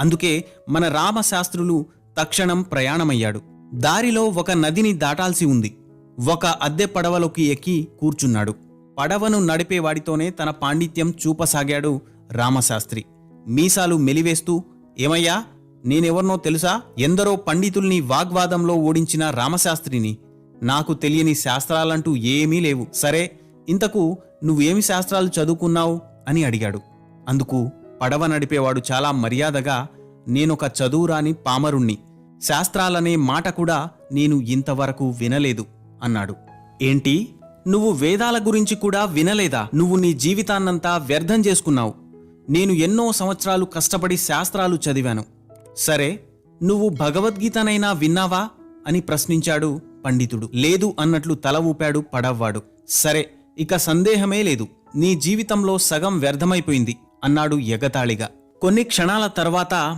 అందుకే మన రామశాస్త్రులు తక్షణం ప్రయాణమయ్యాడు. దారిలో ఒక నదిని దాటాల్సి ఉంది. ఒక అద్దె పడవలోకి ఎక్కి కూర్చున్నాడు. పడవను నడిపేవాడితోనే తన పాండిత్యం చూపసాగాడు రామశాస్త్రి. మీసాలు మెలివేస్తూ ఏమయ్యా నేనెవర్నో తెలుసా? ఎందరో పండితుల్ని వాగ్వాదంలో ఓడించిన రామశాస్త్రిని. నాకు తెలియని శాస్త్రాలంటూ ఏమీ లేవు. సరే ఇంతకు నువ్వేమి శాస్త్రాలు చదువుకున్నావు? అని అడిగాడు. అందుకు పడవ నడిపేవాడు చాలా మర్యాదగా నేనొక చదువురాని పామరుణ్ణి. శాస్త్రాలనే మాట కూడా నేను ఇంతవరకు వినలేదు అన్నాడు. ఏంటి? నువ్వు వేదాల గురించి కూడా వినలేదా? నువ్వు నీ జీవితాన్నంతా వ్యర్థం చేసుకున్నావు. నేను ఎన్నో సంవత్సరాలు కష్టపడి శాస్త్రాలు చదివాను. సరే నువ్వు భగవద్గీతనైనా విన్నావా? అని ప్రశ్నించాడు పండితుడు. లేదు అన్నట్లు తల ఊపాడు పడవ్వాడు. సరే ఇక సందేహమే లేదు. నీ జీవితంలో సగం వ్యర్థమైపోయింది. అన్నాడు ఎగతాళిగా. కొన్ని క్షణాల తర్వాత